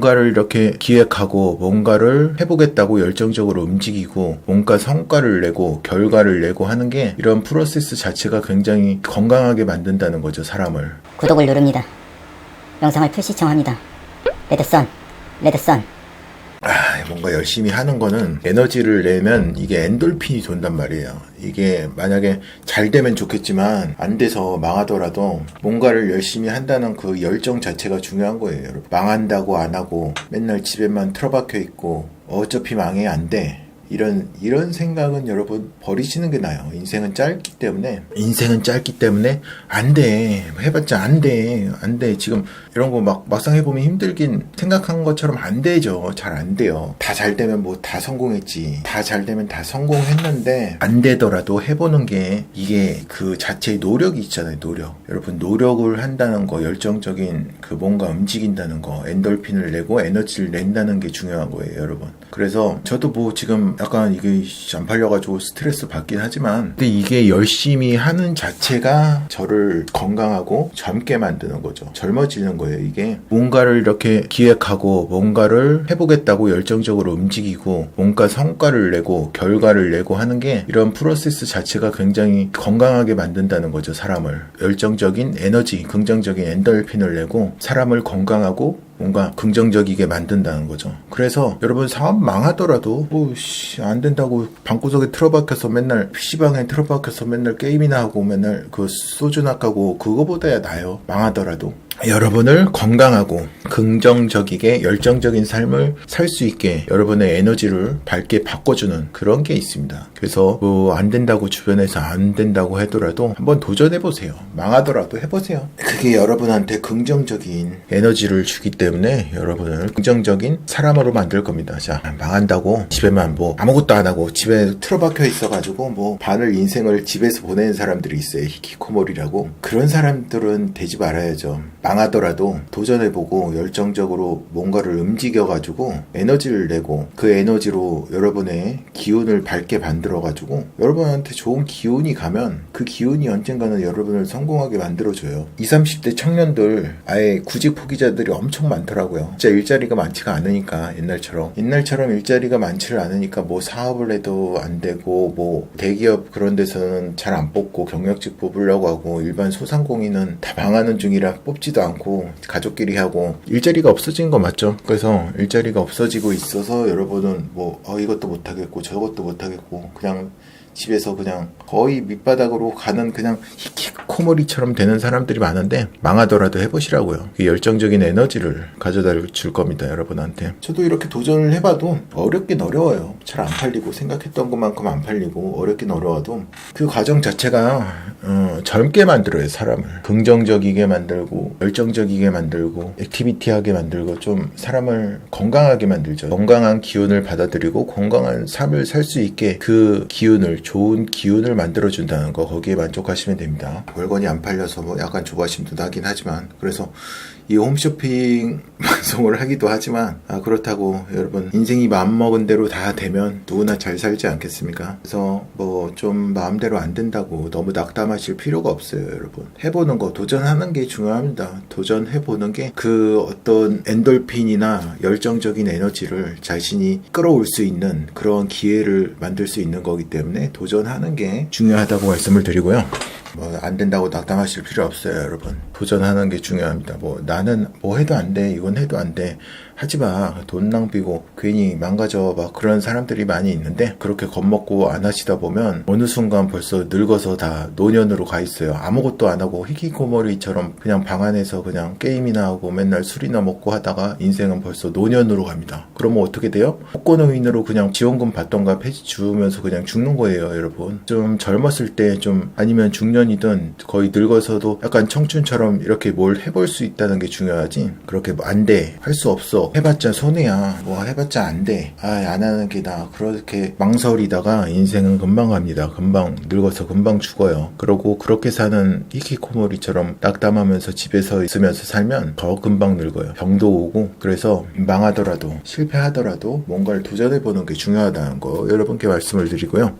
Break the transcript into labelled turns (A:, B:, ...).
A: 뭔가를 이렇게 기획하고 뭔가를 해보겠다고 열정적으로 움직이고 뭔가 성과를 내고 결과를 내고 하는 게 이런 프로세스 자체가 굉장히 건강하게 만든다는 거죠, 사람을.
B: 구독을 누릅니다. 영상을 풀 시청합니다. 레드선, 레드선.
A: 아, 뭔가 열심히 하는 거는 에너지를 내면 이게 엔돌핀이 돈단 말이에요. 이게 만약에 잘 되면 좋겠지만 안 돼서 망하더라도 뭔가를 열심히 한다는 그 열정 자체가 중요한 거예요. 망한다고 안 하고 맨날 집에만 틀어박혀 있고 어차피 망해 안 돼. 이런 이런 생각은 여러분 버리시는 게 나아요. 인생은 짧기 때문에 인생은 짧기 때문에 안 돼. 해봤자 안 돼. 안 돼. 지금 이런 거 막 막상 해보면 힘들긴 생각한 것처럼 안 되죠. 잘 안 돼요. 다 잘 되면 뭐 다 성공했지. 다 잘 되면 다 성공했는데 안 되더라도 해보는 게 이게 그 자체의 노력이 있잖아요. 노력. 여러분 노력을 한다는 거 열정적인 그 뭔가 움직인다는 거 엔돌핀을 내고 에너지를 낸다는 게 중요한 거예요. 여러분. 그래서 저도 뭐 지금 약간 이게 안 팔려가지고 스트레스 받긴 하지만 근데 이게 열심히 하는 자체가 저를 건강하고 젊게 만드는 거죠. 젊어지는 거예요. 이게 뭔가를 이렇게 기획하고 뭔가를 해보겠다고 열정적으로 움직이고 뭔가 성과를 내고 결과를 내고 하는 게 이런 프로세스 자체가 굉장히 건강하게 만든다는 거죠. 사람을 열정적인 에너지, 긍정적인 엔돌핀을 내고 사람을 건강하고 뭔가 긍정적이게 만든다는 거죠. 그래서 여러분 사업 망하더라도 뭐안 된다고 방구석에 틀어박혀서 맨날 PC방에 틀어박혀서 맨날 게임이나 하고 맨날 그 소주나 까고 그거보다야 나요. 망하더라도. 여러분을 건강하고 긍정적이게 열정적인 삶을 살 수 있게 여러분의 에너지를 밝게 바꿔주는 그런 게 있습니다. 그래서 뭐 안 된다고 주변에서 안 된다고 하더라도 한번 도전해 보세요. 망하더라도 해보세요. 그게 여러분한테 긍정적인 에너지를 주기 때문에 여러분을 긍정적인 사람으로 만들 겁니다. 자 망한다고 집에만 뭐 아무것도 안 하고 집에 틀어박혀 있어가지고 뭐 반을 인생을 집에서 보내는 사람들이 있어요. 히키코모리라고 그런 사람들은 되지 말아야죠. 망하더라도 도전해보고 열정적으로 뭔가를 움직여가지고 에너지를 내고 그 에너지로 여러분의 기운을 밝게 만들어가지고 여러분한테 좋은 기운이 가면 그 기운이 언젠가는 여러분을 성공하게 만들어줘요. 20, 30대 청년들 아예 구직 포기자들이 엄청 많더라고요. 진짜 일자리가 많지가 않으니까 옛날처럼 옛날처럼 일자리가 많지를 않으니까 뭐 사업을 해도 안 되고 뭐 대기업 그런 데서는 잘 안 뽑고 경력직 뽑으려고 하고 일반 소상공인은 다 망하는 중이라 뽑지도 않고 가족끼리 하고 일자리가 없어진 거 맞죠? 그래서 일자리가 없어지고 있어서 여러분은 뭐 어, 이것도 못하겠고 저것도 못하겠고 그냥 집에서 그냥 거의 밑바닥으로 가는 그냥 히키코모리처럼 되는 사람들이 많은데 망하더라도 해보시라고요. 그 열정적인 에너지를 가져다 줄 겁니다, 여러분한테. 저도 이렇게 도전을 해봐도 어렵긴 어려워요. 잘 안 팔리고 생각했던 것만큼 안 팔리고 어렵긴 어려워도 그 과정 자체가 어, 젊게 만들어요, 사람을. 긍정적이게 만들고 열정적이게 만들고 액티비티하게 만들고 좀 사람을 건강하게 만들죠. 건강한 기운을 받아들이고 건강한 삶을 살 수 있게 그 기운을 좋은 기운을 만들어 준다는 거 거기에 만족하시면 됩니다. 물건이 안 팔려서 뭐 약간 조바심도 나긴 하지만 그래서 이 홈쇼핑 방송을 하기도 하지만 아, 그렇다고 여러분 인생이 마음먹은 대로 다 되면 누구나 잘 살지 않겠습니까? 그래서 뭐 좀 마음대로 안 된다고 너무 낙담하실 필요가 없어요, 여러분. 해보는 거 도전하는 게 중요합니다. 도전해보는 게 그 어떤 엔돌핀이나 열정적인 에너지를 자신이 끌어올 수 있는 그런 기회를 만들 수 있는 거기 때문에 도전하는 게 중요하다고 말씀을 드리고요. 뭐 안 된다고 낙담하실 필요 없어요, 여러분. 도전하는 게 중요합니다. 뭐 나는 뭐 해도 안 돼, 이건 해도 안 돼. 하지 마. 돈 낭비고 괜히 망가져 막 그런 사람들이 많이 있는데 그렇게 겁먹고 안 하시다 보면 어느 순간 벌써 늙어서 다 노년으로 가 있어요. 아무것도 안 하고 히키코모리처럼 그냥 방 안에서 그냥 게임이나 하고 맨날 술이나 먹고 하다가 인생은 벌써 노년으로 갑니다. 그러면 어떻게 돼요? 복권노인으로 그냥 지원금 받던가 폐지 주면서 그냥 죽는 거예요, 여러분. 좀 젊었을 때 좀 아니면 중년 이든 거의 늙어서도 약간 청춘처럼 이렇게 뭘 해볼 수 있다는 게 중요하지. 그렇게 뭐안 돼. 할 수 없어. 해봤자 손해야. 뭐 해봤자 안 돼. 아, 안 하는 게 나. 그렇게 망설이다가 인생은 금방 갑니다. 금방 늙어서 금방 죽어요. 그러고 그렇게 사는 히키코모리처럼 낙담하면서 집에서 있으면서 살면 더 금방 늙어요. 병도 오고. 그래서 망하더라도 실패하더라도 뭔가를 도전해보는 게 중요하다는 거 여러분께 말씀을 드리고요.